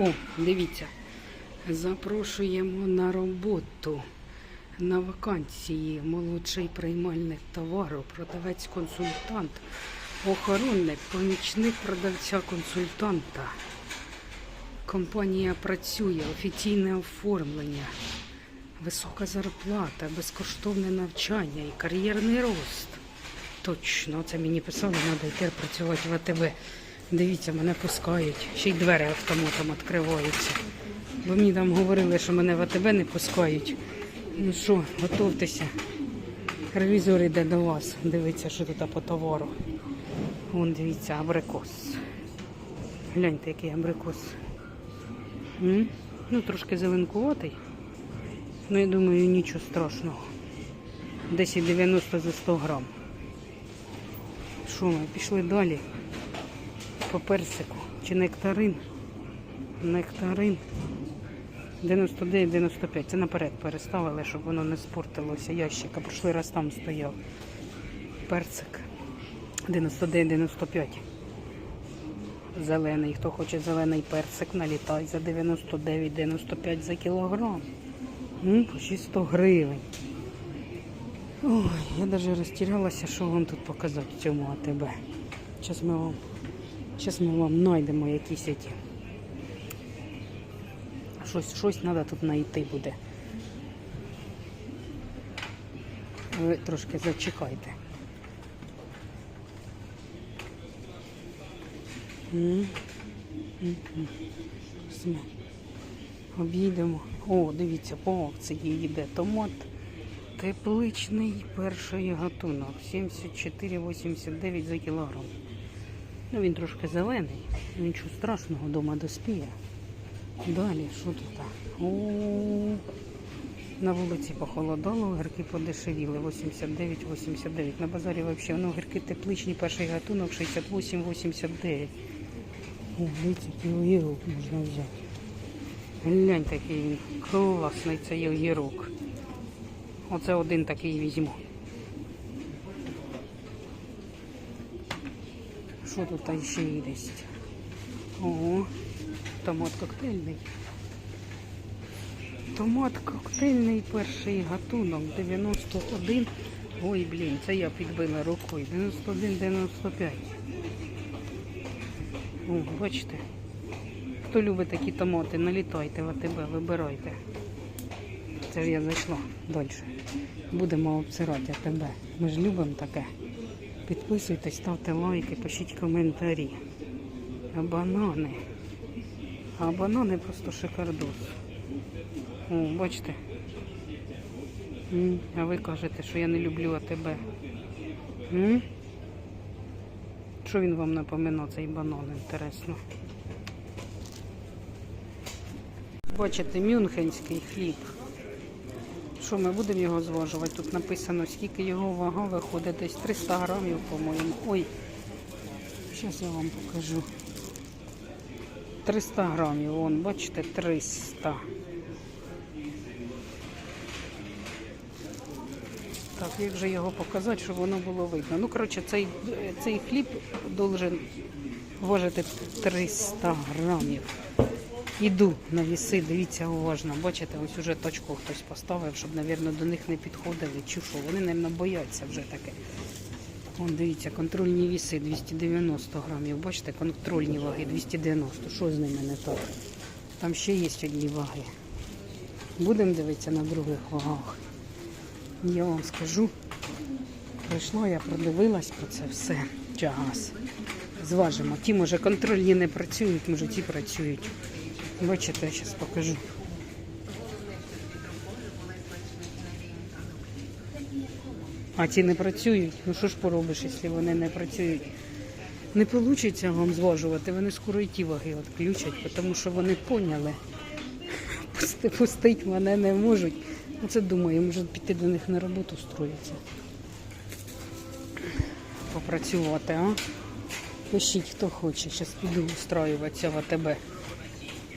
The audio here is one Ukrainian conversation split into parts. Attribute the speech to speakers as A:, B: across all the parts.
A: О, дивіться. Запрошуємо на роботу на вакансії молодший приймальник товару, продавець-консультант, охоронник, помічник продавця-консультанта. Компанія працює, офіційне оформлення, висока зарплата, безкоштовне навчання і кар'єрний рост. Точно, це мені писали, треба йти працювати в АТБ. Дивіться, мене пускають. Ще й двері автоматом відкриваються. Бо мені там говорили, що мене в АТБ не пускають. Ну що, готовтеся. Ревізор йде до вас. Дивіться, що тут по товару. Вон дивіться, абрикос. Гляньте, який абрикос. М? Ну, трошки зеленкуватий. Ну, я думаю, нічого страшного. 10,90 за 100 грам. Що ми, пішли далі? По персику. Чи нектарин? Нектарин. 99,95. Це наперед переставили, щоб воно не спортилося. Ящика. Прошлий раз там стояв. Персик. 99,95. Зелений. Хто хоче зелений персик, налітай за 99,95 за кілограм. По 600 гривень. Ой, я навіть розтірялася, що вам тут показати в цьому АТБ. Зараз ми вам, зараз ми вам знайдемо якісь ті. Щось, щось треба тут знайти буде. Ви трошки зачекайте. Об'їдемо. О, дивіться, по акції йде томат. Тепличний перший гатунок 74,89 за кілограм. Ну він трошки зелений, нічого страшного, дома доспіє. Далі, що тут? О, на вулиці похолодало, огірки подешевіли 89,89. На базарі взагалі ну, огірки тепличні, перший гатунок 68,89. О, який огірок можна взяти. Глянь, такий він класний цей огірок. Оце один такий візьму. Що тут ще є? Ого, томат коктейльний. Томат коктейльний перший гатунок 91. Ой, блін, це я підбила рукою. 91,95. О, бачите? Хто любить такі томати, налітайте в АТБ, вибирайте. Це ж я зайшла далі. Будемо обсирати тебе. Ми ж любимо таке. Підписуйтесь, ставте лайки, пишіть коментарі. А банани. А банани просто шикардос. О, бачите? А ви кажете, що я не люблю АТБ. М? Що він вам напоминав, цей банан, інтересно? Бачите, мюнхенський хліб. Що ми будемо його зважувати? Тут написано, скільки його вага виходить, десь 300 грамів, по-моєму. Ой, зараз я вам покажу. 300 грамів, вон, бачите, 300. Так, як же його показати, щоб воно було видно? Ну, коротше, цей, цей хліб должен важити 300 грамів. Іду на віси, дивіться уважно. Бачите, ось уже точку хтось поставив, щоб, мабуть, до них не підходили. Чи? Вони, мабуть, бояться вже таке. Вон, дивіться, контрольні віси 290 грамів. Бачите, контрольні ваги 290. Що з ними не так? Там ще є одні ваги. Будемо дивитися на других вагах. Я вам скажу, прийшла, я продивилась про це все. Час. Зважимо. Ті, може, контрольні не працюють, може, ті працюють. Бачите, я зараз покажу. А ті не працюють. Ну що ж поробиш, якщо вони не працюють? Не вийде вам зважувати, вони скоро і ті ваги відключать, тому що вони поняли. Пусти, пустить мене не можуть. Ну це думаю, може піти до них на роботу строїться. Попрацювати, а? Пишіть, хто хоче. Зараз піду устраюватися в АТБ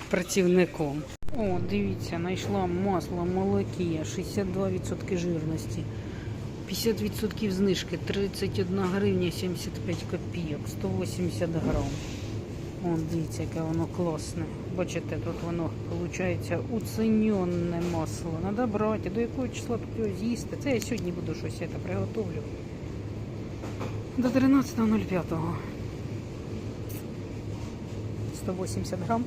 A: працівником. О, дивіться, знайшла масло молокія, 62% жирності. 50% знижки, 31 гривня 75 копійок, 180 грам. Вон, дивіться, яке воно класне. Бачите, тут воно виходить уціненне масло. Треба брати. До якого числа тут його з'їсти? Це я сьогодні буду щось це приготовлю. До 13.05. 180 грам.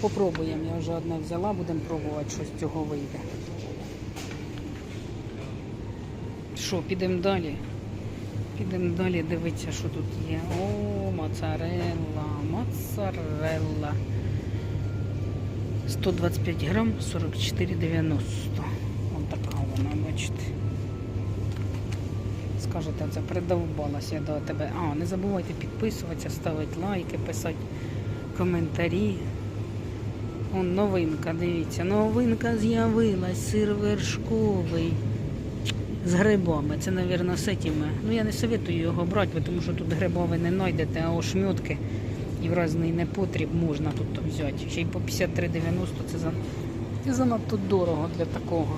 A: Попробуємо. Я вже одне взяла, будемо пробувати, що з цього вийде. Що, підемо далі? Підемо далі дивитися, що тут є. О, моцарелла, моцарелла. 125 грам, 44,90. Ось така вона, бачите. Скажете, це придовбалася я до тебе. А, не забувайте підписуватися, ставити лайки, писати коментарі. Он новинка, дивіться, новинка з'явилась, сир вершковий з грибами. Це, мабуть, з этими. Ну, я не советую його брати, тому що тут гриба не знайдете, а ошмітки і в різний непотріб можна тут взяти. Ще й по 53,90 це, за... занадто дорого для такого.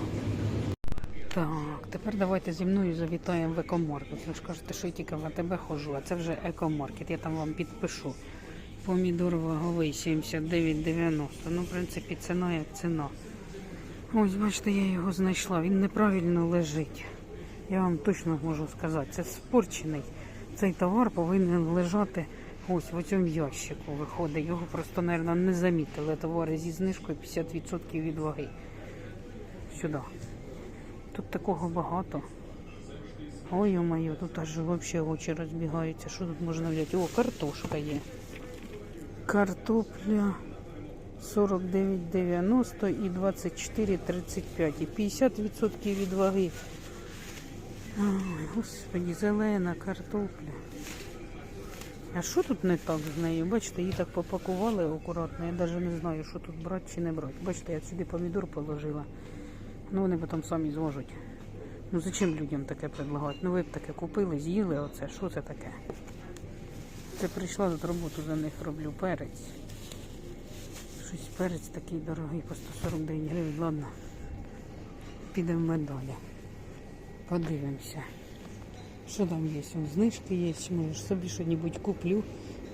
A: Так, тепер давайте зі мною завітаємо в екомаркет. Ви ж кажете, що я тільки в АТБ ходжу, а це вже екомаркет. Я там вам підпишу. Помідор ваговий 79,90. Ну, в принципі, ціна як ціна. Ось, бачите, я його знайшла. Він неправильно лежить. Я вам точно можу сказати, це спорчений. Цей товар повинен лежати ось в цьому ящику. Виходить. Його просто, мабуть, не замітили. Товари зі знижкою 50% від ваги. Сюди. Тут такого багато. Ой, моє, тут аж взагалі очі розбігаються. Що тут можна взяти? О, картошка є. Картопля 49,90 і 24,35. І 50% від ваги. Ой, господи, зелена картопля. А що тут не так з нею? Бачите, її так попакували акуратно. Я навіть не знаю, що тут брати чи не брати. Бачите, я сюди помідор положила. Ну вони потім самі зможуть. Ну зачем людям таке предлагати? Ну ви б таке купили, з'їли оце. Що це таке? Це прийшла тут роботу за них роблю перець. Щось перець такий дорогий, по 149 гривень. Ладно. Підемо далі. Подивимося. Що там є? Знижки є, може собі щось куплю.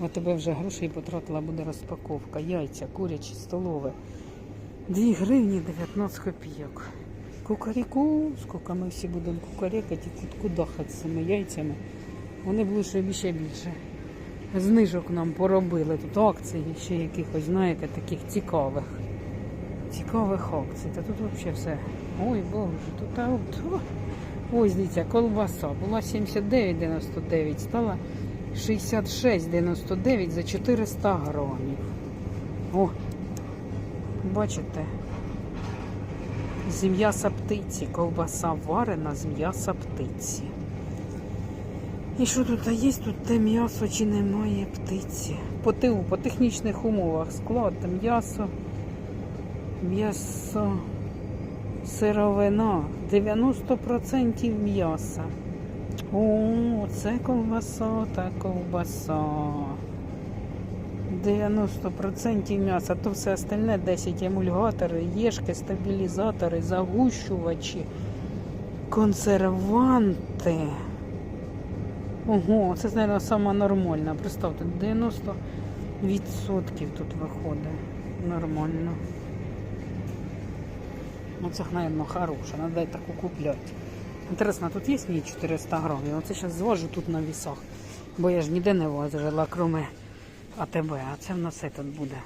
A: А тебе вже грошей потратила, буде розпаковка. Яйця, курячі, столове. 2 гривні 19 копійок. Кукаріку, скільки ми всі будемо кукарекати кудахати з цими яйцями. Вони б лише більше більше. Знижок нам поробили. Тут акції ще якихось, знаєте, таких цікавих. Цікавих акцій. Та тут взагалі все. Ой, боже, тут от. Ось дивіться, колбаса була 79,99, стала 66,99 за 400 грамів. О, бачите? З м'яса птиці, ковбаса варена з м'яса птиці. І що тут є? Тут те м'ясо чи немає птиці? По ТУ, по технічних умовах склад м'ясо, м'ясо, сировина, 90% м'яса. О, це ковбаса та ковбаса. 90% м'яса, то все остальне 10 емульгатори, єшки, стабілізатори, загущувачі, консерванти. Ого, це, мабуть, сама нормальна. Представте, 90% тут виходить. Нормально. Ну, це, мабуть, хороша, треба таку купляти. Інтересно, тут є мені 400 грамів? Оце зараз зважу тут на вісах, бо я ж ніде не важила, кроме АТБ. А це в нас тут буде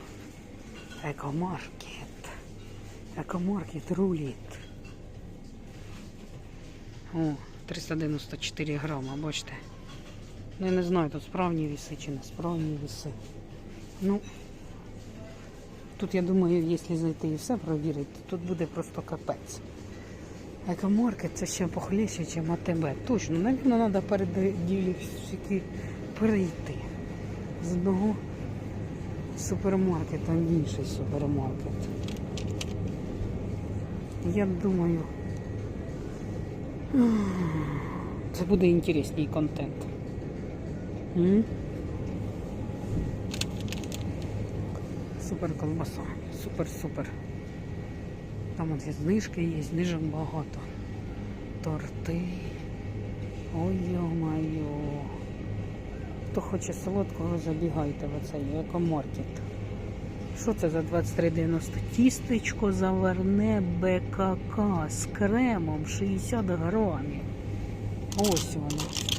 A: екомаркет. Екомаркет руліт. О, 394 грама, бачите. Ну, я не знаю, тут справні віси чи не справні віси. Ну, тут, я думаю, якщо зайти і все провірити, то тут буде просто капець. Екомаркет це ще похлеще, ніж АТБ. Точно, навірно, треба перед все-таки перейти з одного супермаркета в інший супермаркет. Я думаю, це буде інтересний контент. Супер колбаса. Супер-супер. Там от знижки є, знижок багато. Торти. Ой, йо-майо. Хто хоче солодкого, забігайте в оцей екомаркет. Що це за 23,90? Тістечко заварне БКК з кремом 60 грамів. Ось воно.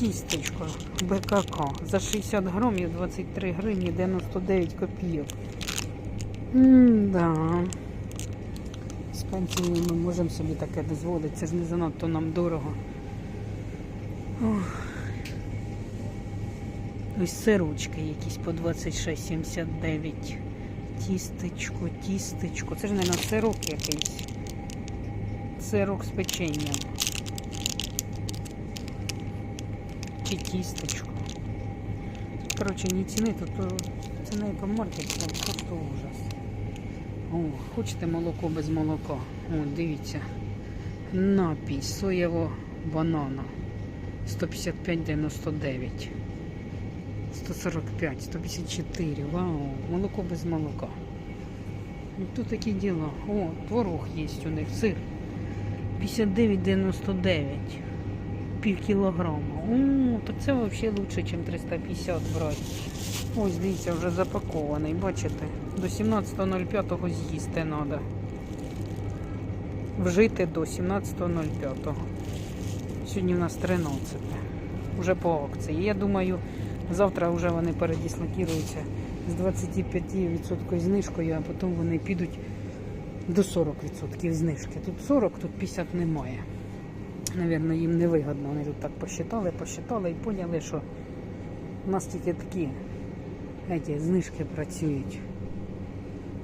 A: Тістечко БКК за 60 грамів 23 гривні 99 копійок. М-да. З пенсією ми можемо собі таке дозволити. Це ж не занадто нам дорого. Ох. Ось сирочки якісь по 26,79. Тістечко, тістечко. Це ж на сирок якийсь. Сирок з печенням. Чи тістечко. Коротше, ні ціни, то це не екомаркет, це просто ужас. О, хочете молоко без молока? О, дивіться. Напій соєво банана. 155,99. 145, 154. Вау, молоко без молока. Ну, тут такі діла. О, творог є у них, сир. 59,99. Пів кілограма. О, так це взагалі лучше, ніж 350 брати. Ось, дивіться, вже запакований, бачите? До 17.05 з'їсти треба. Вжити до 17.05. Сьогодні в нас 13. Уже по акції. Я думаю, завтра вже вони передислокуються з 25% знижкою, а потім вони підуть до 40% знижки. Тут 40, тут 50 немає. Навірно, їм не вигодно. Вони тут так посчитали, посчитали і поняли, що у нас тільки такі еті, знижки працюють.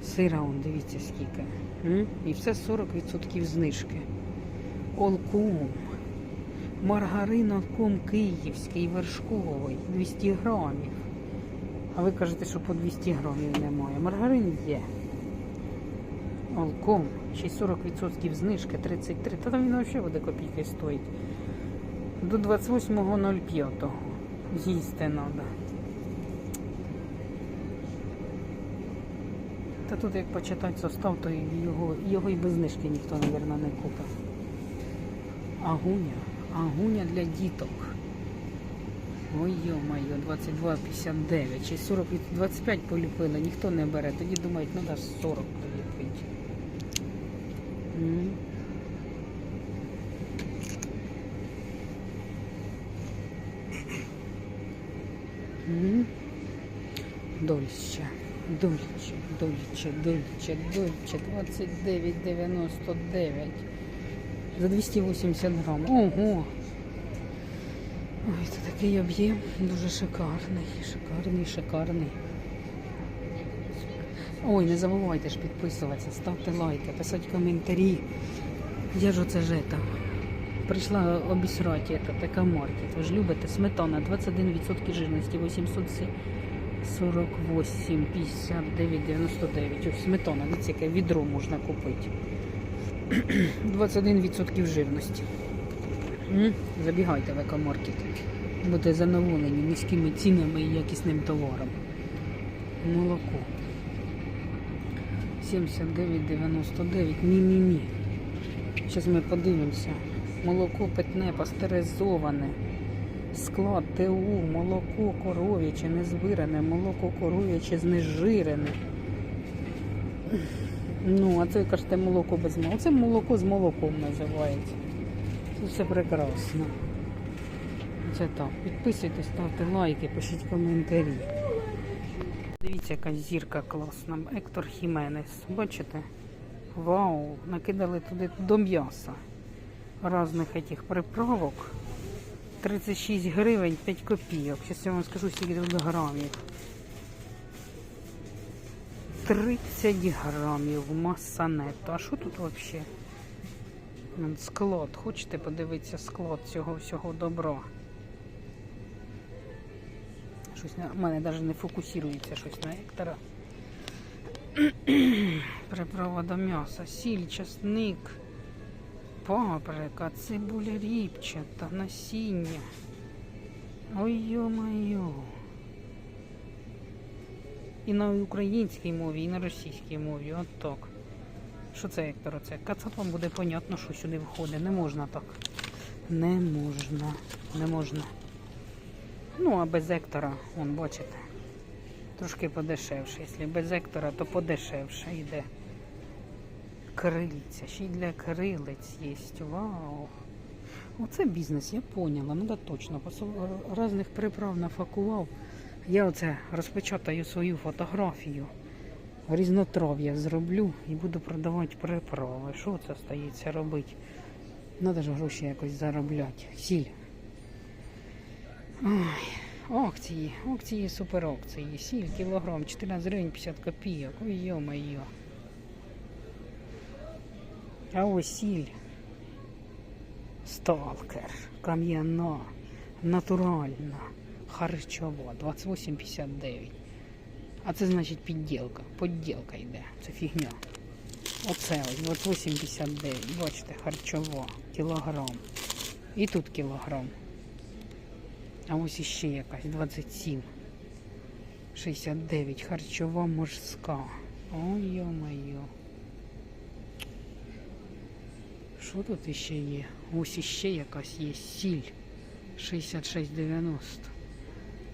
A: Сира, он, дивіться скільки. І все 40% знижки. Олкум. Маргарин Олкум київський, вершковий, 200 грамів. А ви кажете, що по 200 грамів немає. Маргарин є. Олком, ще й 40% знижки, 33. Та там він взагалі буде копійки стоїть. До 28.05 з'їсти треба. Та тут як почитати состав, то його, його і без знижки ніхто, мабуть, не купить. Агуня. Агуня для діток. Ой, йо-моє, 22,59. Чи 40, 25 поліпили, ніхто не бере. Тоді думають, ну да, 40 поліпить. М. М. Дольче, дольче, дольче, дольче, дольче, 29,99. За 280 грам. Ого! Ой, це такий об'єм, дуже шикарний, шикарний, шикарний. Ой, не забувайте ж підписуватися, ставте лайки, писати коментарі. Я ж оце жета. Прийшла обісрати така маркет. Ви ж любите сметана 21% жирності, 848, 59, 99. Ось сметана, дивіться, яке відро можна купити. 21% жирності. Забігайте в екомаркет. Будете задоволені низькими цінами і якісним товаром. Молоко. 79,99. Ні-ні-ні. Зараз ми подивимося. Молоко питне, пастеризоване. Склад ТУ, молоко коров'яче, незбиране, молоко коров'яче, знежирене. Ну, а це кажете молоко без молока. Це молоко з молоком називається. Це все прекрасно. Це так. Підписуйтесь, ставте лайки, пишіть коментарі. Дивіться, яка зірка класна. Ектор Хіменес. Бачите? Вау! Накидали туди до м'яса. Разних этих приправок. 36 гривень 5 копійок. Зараз я вам скажу, скільки тут грамів. 30 грамів масанету. А що тут взагалі? Склад. Хочете подивитися склад цього всього добра? Щось на мене навіть не фокусується щось на Ектора. Приправа до м'яса, сіль, часник, паприка, цибуля ріпчата, насіння. Ой йо-моє. І на українській мові, і на російській мові. От так. Що це, Ектор? Оце? Кацапам буде понятно, що сюди входить. Не можна так. Не можна. Не можна. Ну, а без ектора, вон, бачите, трошки подешевше. Якщо без ектора, то подешевше йде. Крильця, ще й для крилець є. Вау! Оце бізнес, я поняла. Ну да точно. Різних приправ нафакував. Я оце розпечатаю свою фотографію. Різнотрав'я зроблю і буду продавати приправи. Що це стається робити? Надо ж гроші якось заробляти. Сіль. Ой, акції, акції, супер акції. Сіль, кілограм, 14 гривень 50 копійок. Ой, йо-моє. А ось сіль. Сталкер, кам'яна, натуральна, харчова, 28,59. А це значить підділка. Подділка йде. Це фігня. Оце ось 28,59. Бачите, харчова, кілограм. І тут кілограм. А ось іще якась 27. 69. Харчова морська. Ой, йо-моє. Що тут іще є? Ось іще якась є сіль. 66,90.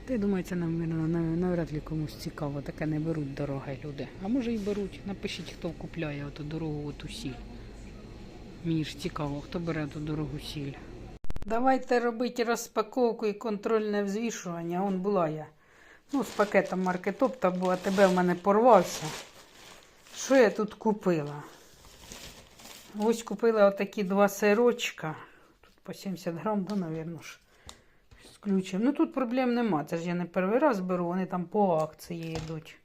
A: Та я думаю, це навряд ли комусь цікаво. Таке не беруть дороге люди. А може і беруть. Напишіть, хто купляє оту дорогу оту сіль. Мені ж цікаво, хто бере ту дорогу сіль. Давайте робити розпаковку і контрольне взвішування. Он була я. Ну, з пакетом маркетоп та була, тебе в мене порвався. Що я тут купила? Ось купила отакі два сирочка. Тут по 70 грам, да, напевно ж. З ключем. Ну тут проблем нема. Це ж я не перший раз беру, вони там по акції йдуть.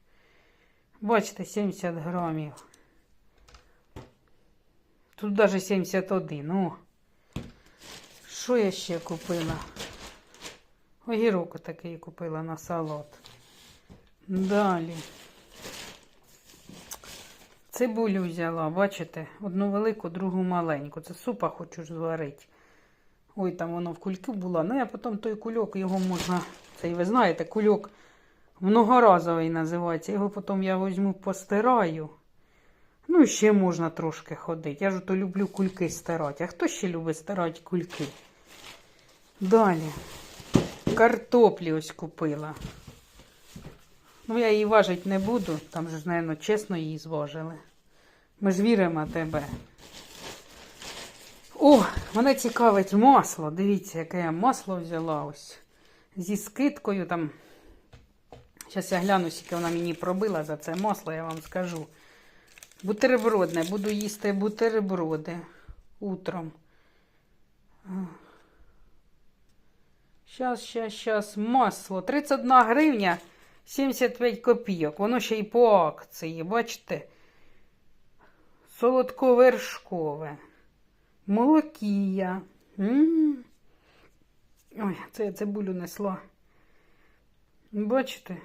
A: Бачите, 70 грамів. Тут навіть 71. О. Що я ще купила? Огірок такий купила на салат. Далі. Цибулю взяла, бачите? Одну велику, другу маленьку. Це супа хочу зварити. Ой, там воно в кульку було. Ну, я потім той кульок, його можна. Цей, ви знаєте, кульок многоразовий називається. Його потім я візьму, постираю. Ну, і ще можна трошки ходити. Я ж то люблю кульки стирати. А хто ще любить стирати кульки? Далі. Картоплі ось купила. Ну, я її важити не буду. Там же мабуть, чесно її зважили. Ми ж віримо тебе. О, мене цікавить масло. Дивіться, яке я масло взяла ось. Зі скидкою там. Зараз я гляну, скільки вона мені пробила за це масло, я вам скажу. Бутербродне. Буду їсти бутерброди утром. Щас, щас, щас. Масло. 31 гривня 75 копійок. Воно ще й по акції, бачите? Солодковершкове. Молокія. Ой, це я цибулю несла. Бачите?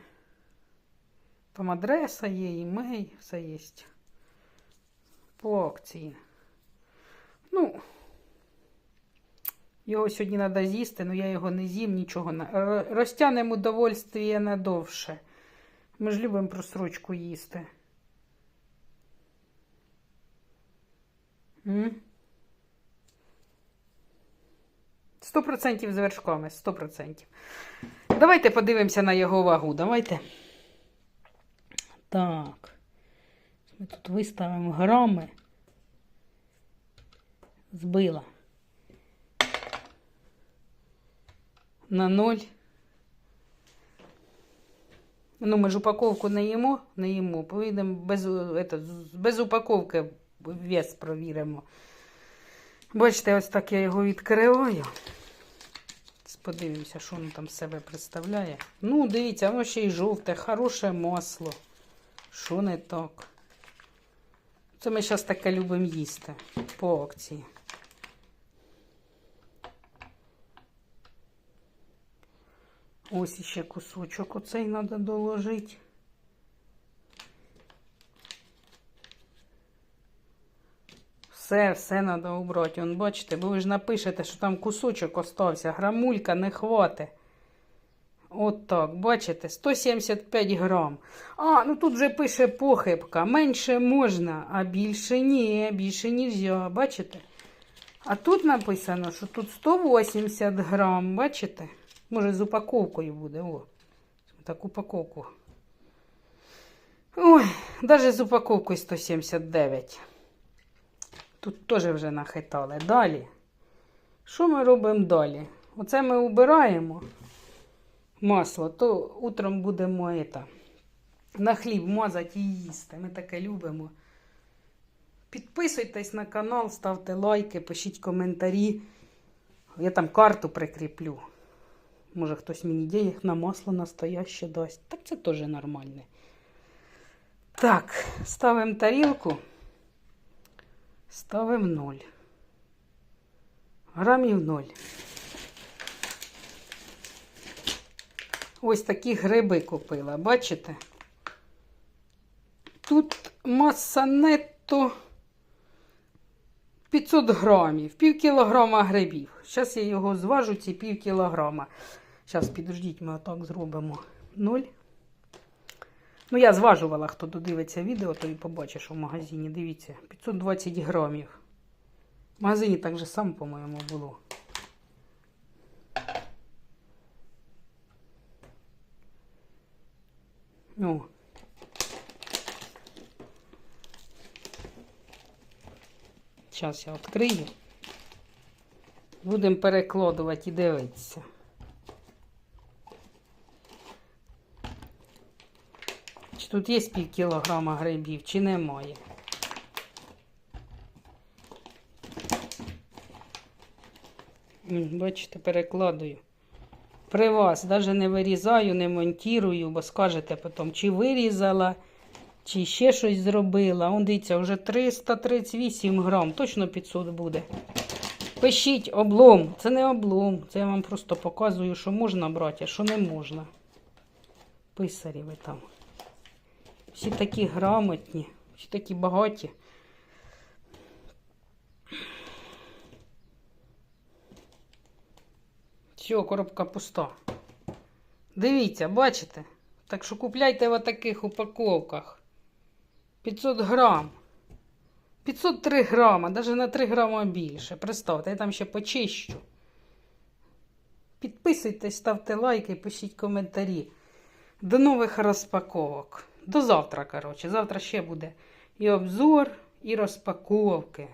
A: Там адреса є, імей, все є. По акції. Ну, його сьогодні треба з'їсти, але я його не з'їм, нічого не. Розтягнемо удовольствие надовше. Ми ж любимо просрочку їсти. Сто процентів з вершками, сто процентів. Давайте подивимося на його вагу. Давайте. Так. Ми тут виставимо грами. Збила. На ноль. Ну, ми ж упаковку не їмо, не їмо. Без, это, без упаковки вес провіримо. Бачите, ось так я його відкриваю. Подивимося, що воно там себе представляє. Ну, дивіться, воно ще й жовте, хороше масло. Що не так? Це ми зараз таке любимо їсти по акції. Ось іще кусочок оцей треба доложити. Все, все треба убрати. Вон, бачите, бо ви ж напишете, що там кусочок остався. Грамулька не хватить. От так, бачите, 175 грам. А, ну тут вже пише похибка. Менше можна, а більше ні, більше нельзя, бачите? А тут написано, що тут 180 грам, бачите? Може, з упаковкою буде. О. Так, упаковку. Ой, навіть з упаковкою 179. Тут теж вже нахитали. Далі. Що ми робимо далі? Оце ми убираємо масло, то утром будемо это, на хліб мазати і їсти. Ми таке любимо. Підписуйтесь на канал, ставте лайки, пишіть коментарі. Я там карту прикріплю. Може хтось мені денег на масло настояще дасть. Так це теж нормально. Так, ставимо тарілку. Ставимо ноль. Грамів ноль. Ось такі гриби купила, бачите? Тут маса нетто 500 грамів, пів кілограма грибів. Зараз я його зважу, ці пів кілограма. Зараз, підождіть, ми отак зробимо. Ноль. Ну, я зважувала, хто додивиться відео, то і побачить, що в магазині. Дивіться, 520 грамів. В магазині так же само, по-моєму, було. О. Зараз я відкрию. Будемо перекладувати і дивитися. Тут є пів кілограма грибів, чи немає? Бачите, перекладую. При вас навіть не вирізаю, не монтірую, бо скажете потім, чи вирізала, чи ще щось зробила. Он дивіться, вже 338 грам, точно 500 буде. Пишіть облом. Це не облом. Це я вам просто показую, що можна брати, а що не можна. Писарі ви там. Всі такі грамотні, всі такі багаті. Все, коробка пуста. Дивіться, бачите? Так що купляйте в таких упаковках. 500 грам. 503 грама, навіть на 3 грама більше. Представте, я там ще почищу. Підписуйтесь, ставте лайки, пишіть коментарі. До нових розпаковок. До завтра, коротше. Завтра ще буде і обзор, і розпаковки.